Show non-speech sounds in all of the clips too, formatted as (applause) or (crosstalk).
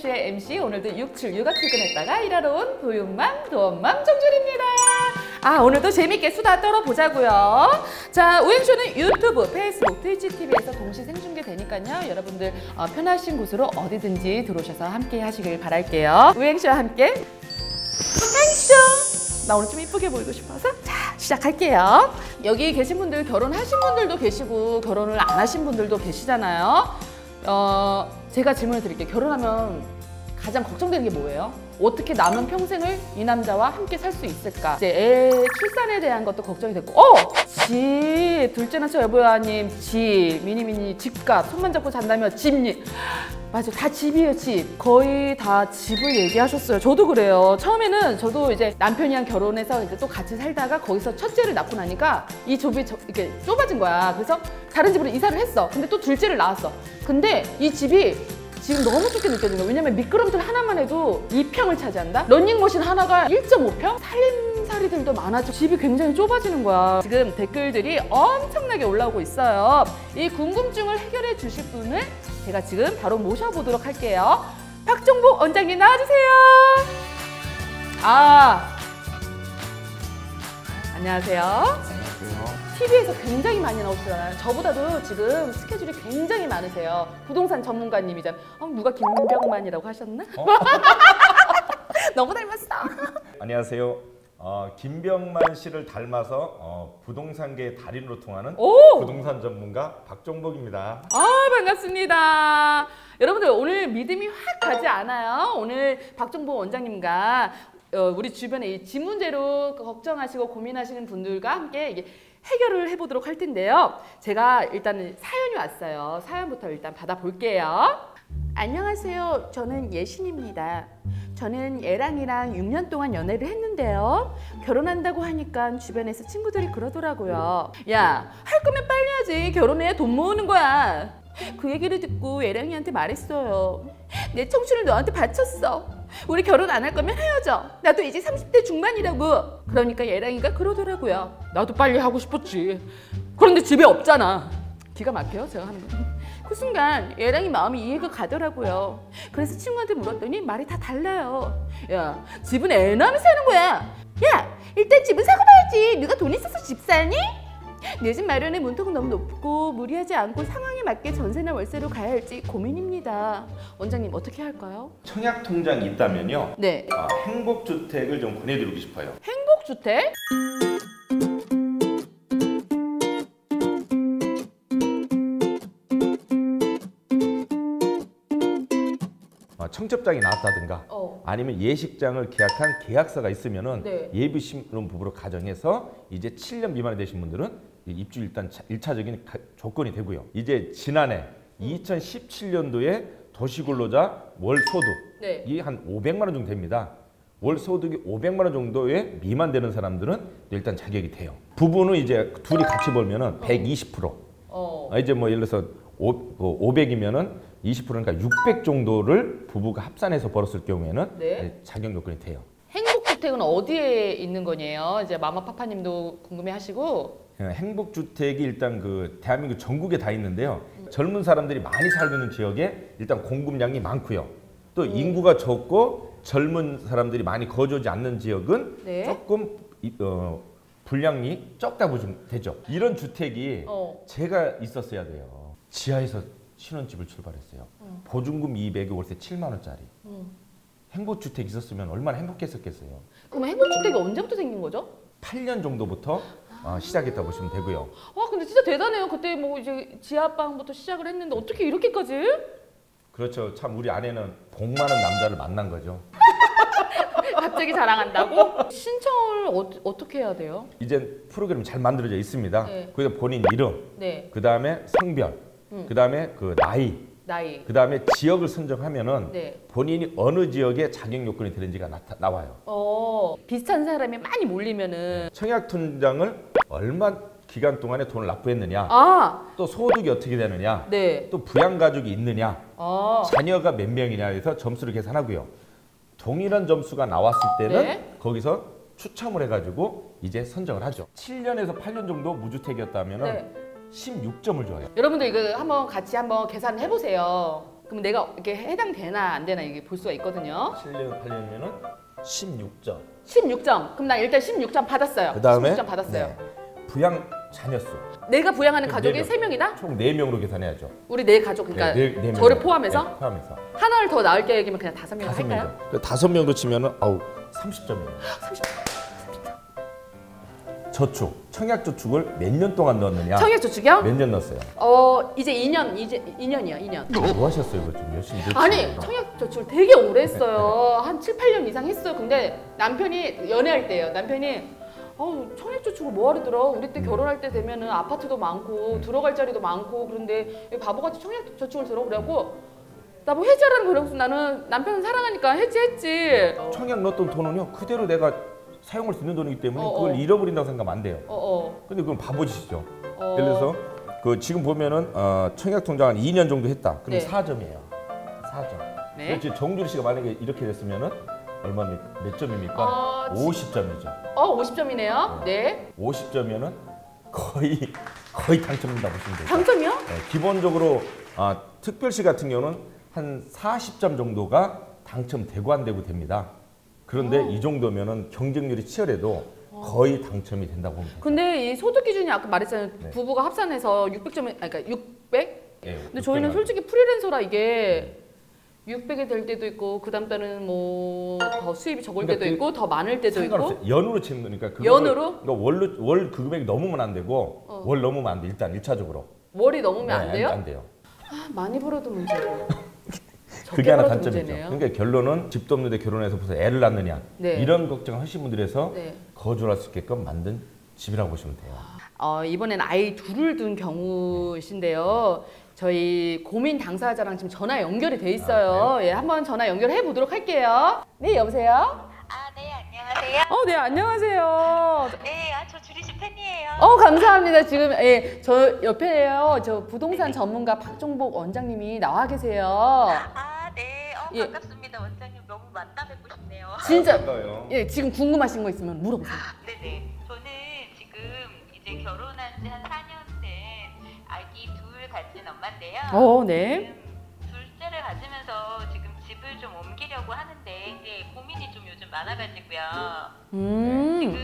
우행쇼의 MC. 오늘도 육출 육아 출근했다가 일하러 온 보육맘, 도엄맘 정준입니다. 아, 오늘도 재밌게 수다 떨어보자고요. 자, 우행쇼는 유튜브, 페이스북, 트위치 TV에서 동시 생중계되니까요. 여러분들 어, 편하신 곳으로 어디든지 들어오셔서 함께 하시길 바랄게요. 우행쇼와 함께 행쇼! 나 오늘 좀 이쁘게 보이고 싶어서 자 시작할게요. 여기 계신 분들 결혼하신 분들도 계시고 결혼을 안 하신 분들도 계시잖아요. 어 제가 질문을 드릴게요. 결혼하면 가장 걱정되는 게 뭐예요? 어떻게 남은 평생을 이 남자와 함께 살 수 있을까? 이제 애 출산에 대한 것도 걱정이 됐고, 어! 집! 둘째 낳죠, 여보야님. 집. 미니미니 집값. 손만 잡고 잔다면 집니. 맞아, 다 집이에요, 집. 거의 다 집을 얘기하셨어요. 저도 그래요. 처음에는 저도 이제 남편이랑 결혼해서 이제 또 같이 살다가 거기서 첫째를 낳고 나니까 이 좁이 저- 이렇게 좁아진 거야. 그래서 다른 집으로 이사를 했어. 근데 또 둘째를 낳았어. 근데 이 집이 지금 너무 좋게 거야. 왜냐면 미끄럼틀 하나만 해도 2평을 차지한다? 런닝머신 하나가 1.5평? 살림살이들도 많아지고 집이 굉장히 좁아지는 거야. 지금 댓글들이 엄청나게 올라오고 있어요. 이 궁금증을 해결해 주실 분을 제가 지금 바로 모셔보도록 할게요. 박종복 원장님 나와주세요. 아, 안녕하세요. TV에서 굉장히 많이 나오시잖아요. 저보다도 지금 스케줄이 굉장히 많으세요. 부동산 전문가님이잖아요. 어, 누가 김병만이라고 하셨나? 어? (laughs) 너무 닮았어. 안녕하세요. 어, 김병만 씨를 닮아서 어, 부동산계의 달인으로 통하는 오! 부동산 전문가 박종복입니다. 아 반갑습니다. 여러분들 오늘 믿음이 확 가지 않아요. 오늘 박정보 원장님과 어, 우리 주변에 이집 문제로 걱정하시고 고민하시는 분들과 함께 이게 해결을 해보도록 할 텐데요. 제가 일단은 사연이 왔어요. 사연부터 일단 받아볼게요. 안녕하세요. 저는 예신입니다. 저는 얘랑이랑 6년 동안 연애를 했는데요. 결혼한다고 하니까 주변에서 친구들이 그러더라고요. 야, 할 거면 빨리 하지. 결혼해야 돈 모으는 거야. 그 얘기를 듣고 예랑이한테 말했어요. 내 청춘을 너한테 바쳤어. 우리 결혼 안 할 거면 헤어져. 나도 이제 30대 중반이라고. 그러니까 예랑이가 그러더라고요. 나도 빨리 하고 싶었지. 그런데 집에 없잖아. 기가 막혀요, 제가 하는 거. 그 순간 얘랑이 마음이 이해가 가더라고요. 그래서 친구한테 물었더니 말이 다 달라요. 야, 집은 애나면 사는 거야. 야, 일단 집은 사고 봐야지. 누가 돈 있어서 집 사니? (laughs) 내 집 마련의 문턱은 너무 높고 무리하지 않고 상황에 맞게 전세나 월세로 가야 할지 고민입니다. 원장님 어떻게 할까요? 청약 통장이 있다면요. 네, 어, 행복 주택을 좀 권해드리고 싶어요. 행복 주택? 어, 청첩장이 나왔다든가 어, 아니면 예식장을 계약한 계약서가 있으면은 네. 예비신혼 부부로 가정해서 이제 7년 미만이 되신 분들은 이 입주 일단 차- 일차적인 가- 조건이 되고요. 이제 지난해 2017년도에 도시근로자 월 소득 네. 이한 500만 원 정도 됩니다. 월 소득이 500만 원 정도에 미만 되는 사람들은 일단 자격이 돼요. 부부는 이제 둘이 같이 벌면은 120%. 어, 아, 이제 뭐 예를 들어서 500이면은 20%니까 600 정도를 부부가 합산해서 벌었을 경우에는 네. 자격 요건이 돼요. 행복주택은 어디에 있는 거니에요? 이제 마마파파님도 궁금해하시고. 예, 행복주택이 일단 그 대한민국 전국에 다 있는데요. 젊은 사람들이 많이 살고 있는 지역에 일단 공급량이 많고요. 또 음. 인구가 적고 젊은 사람들이 많이 거주하지 않는 지역은 네. 조금 이- 어, 분량이 적다 보시면 되죠. 이런 주택이 어, 제가 있었어야 돼요. 지하에서 신혼집을 출발했어요. 음. 보증금 200에 월세 7만 원짜리. 음. 행복주택 있었으면 얼마나 행복했었겠어요. 그럼 행복주택이 언제부터 생긴 거죠? 8년 정도부터 어, 시작했다 보시면 되고요. 와 근데 진짜 대단해요. 그때 뭐 이제 지하방부터 시작을 했는데 어떻게 이렇게까지? 그렇죠. 참 우리 아내는 복 많은 남자를 만난 거죠. (laughs) 갑자기 자랑한다고? 신청을 어, 어떻게 해야 돼요? 이제 프로그램이 잘 만들어져 있습니다. 네. 거기다 본인 이름, 네, 그 다음에 성별, 음. 그 다음에 그 나이, 나이. 그 다음에 지역을 선정하면은 네. 본인이 어느 지역에 자격 요건이 되는지가 나타, 나와요. 어 비슷한 사람이 많이 몰리면은 청약 통장을 얼마 기간 동안에 돈을 납부했느냐, 아, 또 소득이 어떻게 되느냐, 네. 또 부양 가족이 있느냐, 아, 자녀가 몇 명이냐 해서 점수를 계산하고요. 동일한 점수가 나왔을 때는 네. 거기서 추첨을 해가지고 이제 선정을 하죠. 7년에서 8년 정도 무주택이었다면 네. 16점을 줘요. 여러분들 이거 한번 같이 한번 계산해 보세요. 그럼 내가 이게 해당되나 안 되나 이게 볼 수가 있거든요. 7년 8년이면은 16점. 16점. 그럼 나 일단 16점 받았어요. 그 다음에 16점 받았어요. 네. 부양 자녀수 내가 부양하는 네 가족이 명. 세 명이다? 총 4명으로 계산해야죠. 우리 네 가족 그러니까 네, 네, 네 저를 명. 포함해서 네, 포함해서. 하나를 더 낳을 계획이면 그냥 다섯 명 다섯 할까요? 명이죠. 그 다섯 명도 치면 은 아우 30점이에요. 30점. 저축, 청약 저축을 몇 년 동안 넣었느냐? 청약 저축이요? 몇 년 넣었어요? 어 이제 2년 이제 2년이요 2년. 뭐 하셨어요, 이거 좀 열심히 넣었어요. 아니 청약 저축을 되게 오래 했어요. (laughs) 한 7, 8년 이상 했어요. 근데 남편이 연애할 때예요. 남편이 어 청약 저축을 뭐 하러 들어? 우리 때 결혼할 때 되면은 아파트도 많고 들어갈 자리도 많고 그런데 왜 바보같이 청약 저축을 들어? 그래갖고 나 뭐 해지하라는 거라고 나는 남편 사랑하니까 해지했지. 청약 넣었던 돈은요 그대로 내가 사용할 수 있는 돈이기 때문에 어, 그걸 어. 잃어버린다고 생각하면 안 돼요. 어 어. 근데 그건 바보짓이죠. 어. 예를 들어서 그 지금 보면은 어, 청약 통장을 2년 정도 했다. 그럼 네. 4점이에요. 4점. 네. 그렇지 정주리 씨가 만약에 이렇게 됐으면은 얼마입니까? 몇 점입니까? 어, 지- 50점이죠. 어 50점이네요. 네. 50점이면은 거의 거의 당첨된다 보시면 돼요. 당점이요? 네, 기본적으로 아, 특별시 같은 경우는 한 40점 정도가 당첨되고 안 되고 됩니다. 그런데 어. 이 정도면은 경쟁률이 치열해도 거의 당첨이 된다고 돼요. 근데 이 소득 기준이 아까 말했잖아요. 네. 부부가 합산해서 600점, 아니 그러니까 600? 예, 근데 저희는 600만. 솔직히 프리랜서라 이게 600이 될 때도 있고 그 다음 달은 뭐 더 수입이 적을 그러니까 때도 그 있고 더 많을 때도 있고 상관없어요. 연으로 치는 거니까 연으로? 그러니까 월로 월그 금액이 넘으면 안 되고 어. 월 넘으면 안 돼. 일단 일차적으로. 월이 넘으면 안 네, 돼요? 안 돼요. 아, 많이 벌어도 문제고 그게 하나 단점이죠. 문제네요. 그러니까 결론은 집도 없는데 결혼해서 무슨 애를 낳느냐 네. 이런 걱정을 하신 분들에서 네. 거주할 수 있게끔 만든 집이라고 보시면 돼요. 어, 이번엔 아이 둘을 둔 경우신데요. 저희 고민 당사자랑 지금 전화 연결이 돼 있어요. 예, 한번 전화 연결해 보도록 할게요. 네, 여보세요? 아, 네, 안녕하세요. 어, 네, 안녕하세요. 네, 아, 저 주리 씨 팬이에요. 어 감사합니다. 지금 예, 저 옆에요. 저 부동산 전문가 박종복 원장님이 나와 계세요. 아, 네. 어, 예. 반갑습니다. 원장님 너무 만나 뵙고 싶네요. 진짜 반가워요. 예 지금 궁금하신 거 있으면 물어보세요. 네네. 저는 지금 이제 결혼한 지 한 4년 된 아기 둘 가진 엄마인데요. 어 네. 지금 둘째를 가지면서 지금 집을 좀 옮기려고 하는데 이제 고민이 좀 요즘 많아가지고요. 음. 지금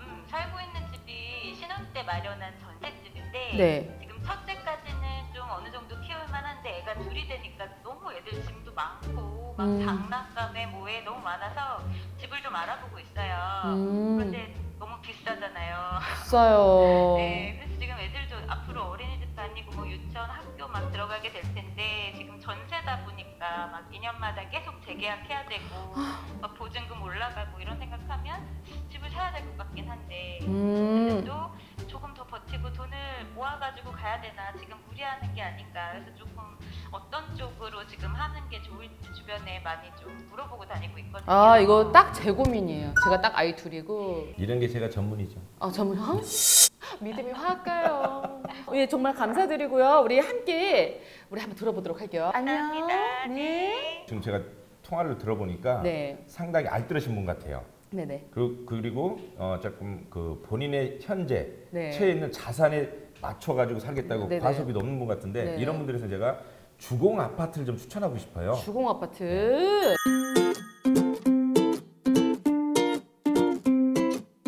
음, 살고 있는 집이 신혼 때 마련한 전셋집인데 네. 지금 첫째까지는 좀 어느 정도 키울 만한데 애가 둘이 되니까 너무 애들 짐도 많고 막 음. 장난감에 뭐에 너무 많아서 집을 좀 알아보고 있어요. 음. 그런데 너무 비싸잖아요. 있어요. (laughs) 네, 그래서 지금 애들도 앞으로 어린이집 다니고 뭐 유치원 학교 막 들어가게 될 텐데 지금 전세다 보니까 막 2년마다 계속 재계약해야 되고 막 보증금 올라가고 이런 생각하면 집을 사야 될 것 같긴 한데 음. 근데 또 조금 더 버티고 돈을 모아가지고 가야 되나 지금 무리하는 게 아닌가 그래서 조금 어떤 쪽으로 지금 하는 게 좋을지 주변에 많이 좀 물어보고 다니고 있거든요. 아 이거 딱 제 고민이에요. 제가 딱 아이 둘이고 이런 게 제가 전문이죠. 아 정말 어? (laughs) 믿음이 확 가요. (laughs) 예 정말 감사드리고요. 우리 함께 우리 한번 들어보도록 할게요. 안녕. 감사합니다. 네. 지금 제가 통화를 들어보니까 네. 상당히 알뜰하신 분 같아요. 네네. 그, 그리고 어, 조금 그 본인의 현재 네. 처해 있는 자산에 맞춰 가지고 살겠다고 네네. 과소비도 없는 분 같은데 네. 이런 분들에서 제가 주공 아파트를 좀 추천하고 싶어요. 주공 아파트.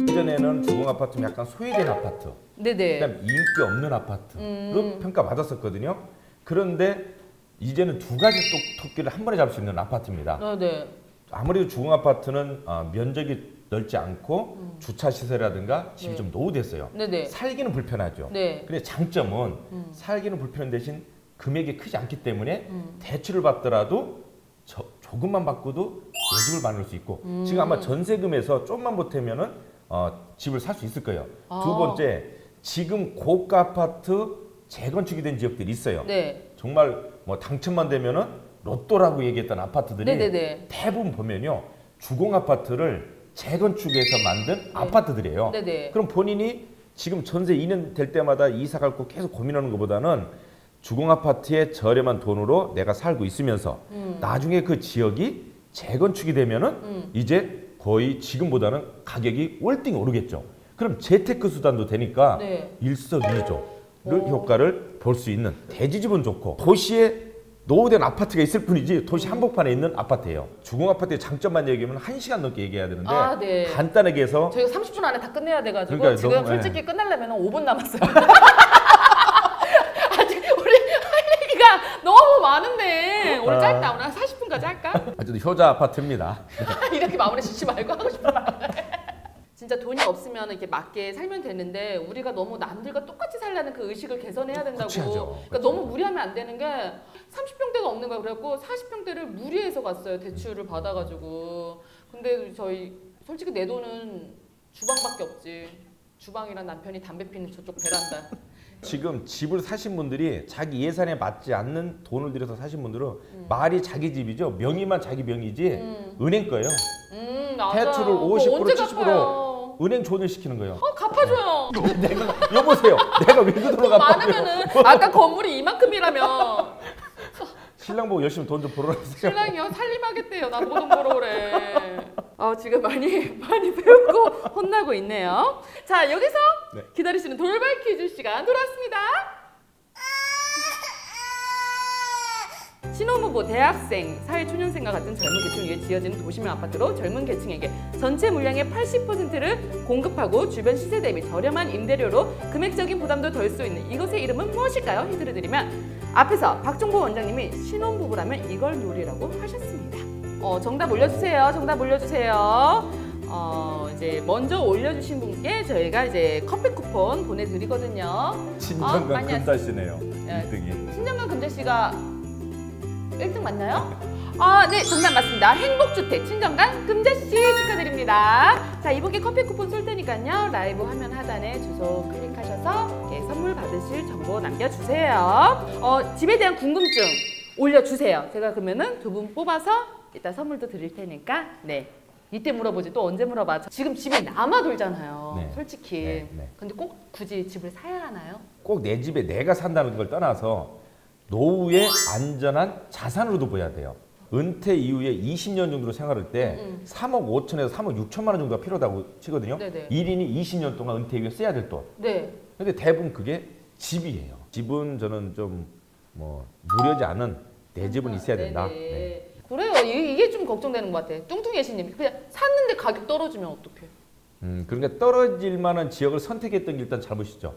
예전에는 주공 아파트는 약간 소외된 아파트, 네네. 그다음 인기 없는 아파트로 음. 평가받았었거든요. 그런데 이제는 두 가지 또 토끼를 한 번에 잡을 수 있는 아파트입니다. 아, 네. 아무래도 주공 아파트는 어, 면적이 넓지 않고 주차 시설이라든가 집이 음. 네. 좀 노후됐어요. 네네. 살기는 불편하죠. 네. 근데 장점은 음. 살기는 불편한 대신 금액이 크지 않기 때문에 음. 대출을 받더라도 저- 조금만 바꿔도 내 집을 만들 수 있고 음. 지금 아마 전세금에서 좀만 보태면은 어, 집을 살 수 있을 거예요. 아. 두 번째 지금 고가 아파트 재건축이 된 지역들이 있어요. 네. 정말 뭐 당첨만 되면은 로또라고 얘기했던 아파트들이 네네네. 대부분 보면요 주공 아파트를 재건축해서 만든 아파트들이에요. 네네. 그럼 본인이 지금 전세 2년 될 때마다 이사 갈거 계속 고민하는 것보다는 주공 아파트에 저렴한 돈으로 내가 살고 있으면서 음. 나중에 그 지역이 재건축이 되면은 음. 이제 거의 지금보다는 가격이 월등히 오르겠죠. 그럼 재테크 수단도 되니까 네. 일석이조를 오. 효과를 볼 수 있는 대지집은 좋고 도시에 노후된 아파트가 있을 뿐이지 도시 한복판에 있는 아파트예요. 주공 아파트의 장점만 얘기하면 한 시간 넘게 얘기해야 되는데 아, 네. 간단하게 해서 저희가 30분 안에 다 끝내야 돼 가지고 그러니까요, 지금 너무, 예. 솔직히 끝내려면 5분 남았어요. (laughs) 아직 우리 할 얘기가 너무 많은데 오늘 아. 짧다. 오늘 한 40분까지 할까? 어쨌든 효자 아파트입니다. (laughs) 이렇게 마무리 짓지 말고 하고 싶은 말. 진짜 돈이 없으면 이렇게 맞게 살면 되는데 우리가 너무 남들과 똑같이 살라는 그 의식을 개선해야 된다고. 그러니까 그치. 너무 무리하면 안 되는 게 30평대가 없는 거야. 그래갖고 40평대를 무리해서 갔어요. 대출을 받아가지고. 근데 저희 솔직히 내 돈은 주방밖에 없지. 주방이랑 남편이 담배 피는 저쪽 베란다. 지금 집을 사신 분들이 자기 예산에 맞지 않는 돈을 들여서 사신 분들은 말이 자기 집이죠. 명의만 자기 명의지 음. 은행 거예요. 음. 대출을 그거 50% 언제 70% 갚아요? 은행 존을 시키는 거예요. 어, 갚아줘요. (laughs) 내가 여보세요. 내가 왜그 돈을 갚아요? 많으면은 아까 건물이 이만큼이라면 (laughs) 신랑 보고 열심히 돈 좀 벌어라. 신랑이요 살림하겠대요. 나도 돈 벌어 그래. 어, 지금 많이 많이 배우고 혼나고 있네요. 자 여기서 네. 기다리시는 돌발 퀴즈 시간 돌아왔습니다. 신혼부부, 대학생, 사회초년생과 같은 젊은 계층을 위해 지어지는 도시명 아파트로 젊은 계층에게 전체 물량의 80%를 공급하고 주변 시세 대비 저렴한 임대료로 금액적인 부담도 덜 수 있는 이것의 이름은 무엇일까요? 힌트를 드리면 앞에서 박종보 원장님이 신혼부부라면 이걸 노리라고 하셨습니다. 어, 정답 올려주세요. 정답 올려주세요. 어, 이제 먼저 올려주신 분께 저희가 이제 커피 쿠폰 보내드리거든요. 어, 진정한 많이 금달씨네요. 예. 1등이. 신정관 금재 씨가 1등 맞나요? 아, 네, 정답 맞습니다. 행복주택 친정관 금재 씨 축하드립니다. 자, 이분께 커피 쿠폰 쏠 테니까요. 라이브 화면 하단에 주소 클릭하셔서 예, 선물 받으실 정보 남겨주세요. 어, 집에 대한 궁금증 올려주세요. 제가 그러면은 두 분 뽑아서 이따 선물도 드릴 테니까 네. 이때 물어보지 또 언제 물어봐. 지금 집이 남아 돌잖아요. 네. 솔직히. 네, 네. 근데 꼭 굳이 집을 사야 하나요? 꼭 내 집에 내가 산다는 걸 떠나서 노후의 안전한 자산으로도 보야 돼요. 은퇴 이후에 20년 정도로 생활할 때 음, 음. 3억 5천에서 3억 6천만 원 정도가 필요하다고 치거든요. 네네. 1인이 20년 동안 은퇴 이후에 써야 될 돈. 네. 근데 대부분 그게 집이에요. 집은 저는 좀 뭐 무료지 않은 내 집은 있어야 된다. 네네. 네. 그래요. 이- 이게 좀 걱정되는 것 같아. 뚱뚱예시님 그냥 샀는데 가격 떨어지면 어떡해? 음, 그러니까 떨어질 만한 지역을 선택했던 게 일단 잘못이죠.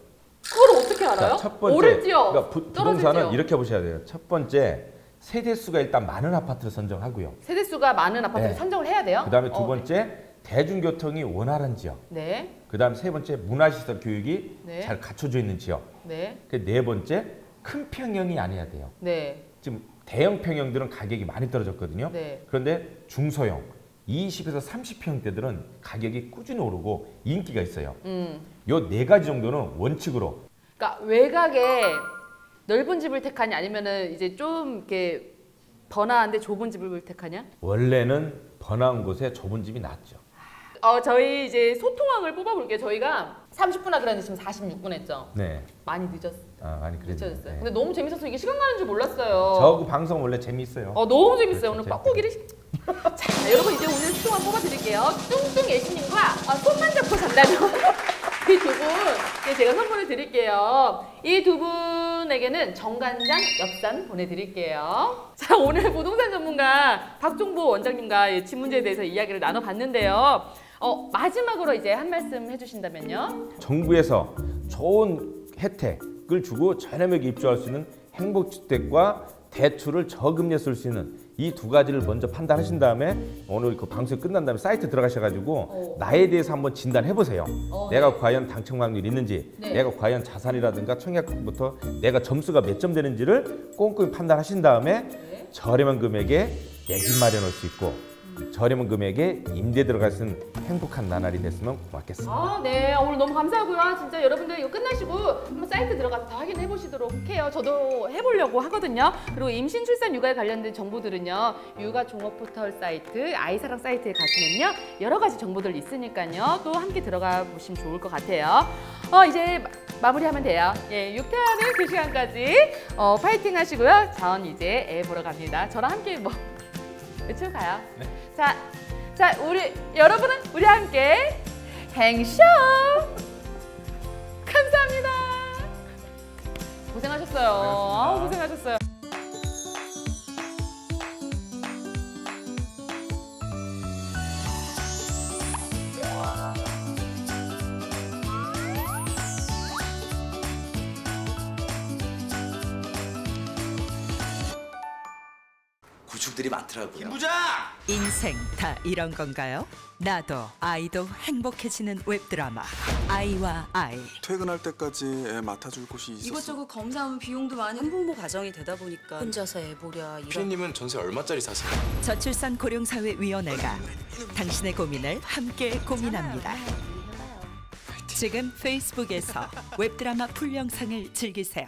그걸 어떻게 알아요? 자, 첫 번째. 오를 지역, 그러니까 부, 지역. 이렇게 보셔야 돼요. 첫 번째 세대 수가 일단 많은 아파트를 선정하고요. 세대 수가 많은 아파트를 네. 선정을 해야 돼요. 그다음에 두 어, 번째 대중교통이 원활한 지역. 네, 그다음 세 번째 문화시설 교육이 네. 잘 갖춰져 있는 지역. 네, 그네 번째 큰 평형이 아니어야 돼요. 네, 지금 대형 평형들은 가격이 많이 떨어졌거든요. 네. 그런데 중소형 20에서 30평대들은 가격이 꾸준히 오르고 인기가 있어요. 음, 요네 가지 정도는 원칙으로 그러니까 외곽에 넓은 집을 택하냐 아니면은 이제 좀 이렇게 번화한데 좁은 집을 택하냐? 원래는 번화한 곳에 좁은 집이 낫죠. 어, 저희 이제 소통왕을 뽑아볼게요. 저희가 30분 하기로 했는데 지금 46분 했죠. 네. 많이 늦었어. 아, 많이 그랬죠. 늦어졌어요. 근데 너무 재밌어서 이게 시간 가는 줄 몰랐어요. 저그 방송 원래 재미있어요. 어 너무 재밌어요. 오늘 그렇죠. 뻐꾸기를. 자 여러분 이제 오늘 수동안 뽑아드릴게요. 뚱뚱 예수님과 아, 손만 잡고 잔다면 이 두 분 제가 선물을 드릴게요. 이 두 분에게는 정관장 엽산 보내드릴게요. 자 오늘 부동산 전문가 박종보 원장님과 이집 문제에 대해서 이야기를 나눠봤는데요. 어 마지막으로 이제 한 말씀 해주신다면요. 정부에서 좋은 혜택을 주고 저렴하게 입주할 수 있는 행복주택과 대출을 저금리에 쓸 수 있는 이 두 가지를 먼저 판단하신 다음에 오늘 그 방송 끝난 다음에 사이트 들어가셔가지고 어. 나에 대해서 한번 진단해 보세요. 어, 내가 과연 당첨 확률이 있는지, 네. 내가 과연 자산이라든가 청약부터 내가 점수가 몇 점 되는지를 꼼꼼히 판단하신 다음에 네. 저렴한 금액에 내 집 마련할 수 있고 저렴한 금액에 임대 들어갈 수 있는 행복한 나날이 됐으면 고맙겠습니다. 아, 네. 오늘 너무 감사하고요. 진짜 여러분들 이거 끝나시고 한번 사이트 들어가서 다 확인해 보시도록 해요. 저도 해보려고 하거든요. 그리고 임신, 출산, 육아에 관련된 정보들은요. 육아 종합 포털 사이트, 아이사랑 사이트에 가시면요. 여러 가지 정보들 있으니까요. 또 함께 들어가 보시면 좋을 것 같아요. 어, 이제 마- 마무리하면 돼요. 예, 육퇴하는 그 시간까지 어, 파이팅 하시고요. 전 이제 애 보러 갑니다. 저랑 함께 뭐 외치고 가요. 자, 자, 우리 여러분은 우리와 함께 행쇼 감사합니다. 고생하셨어요. 아우, 고생하셨어요. 구축들이 많더라고요. 인생 다 이런 건가요? 나도 아이도 행복해지는 웹드라마 아이와 아이 퇴근할 때까지 애 맡아줄 곳이 있었어. 이것저것 검사하면 비용도 많이 한부모 가정이 되다 보니까 혼자서 애 보랴 이런 피디님은 전세 얼마짜리 사세요? 저출산 고령사회위원회가 당신의 고민을 함께 고민합니다. 지금 페이스북에서 웹드라마 풀 영상을 즐기세요.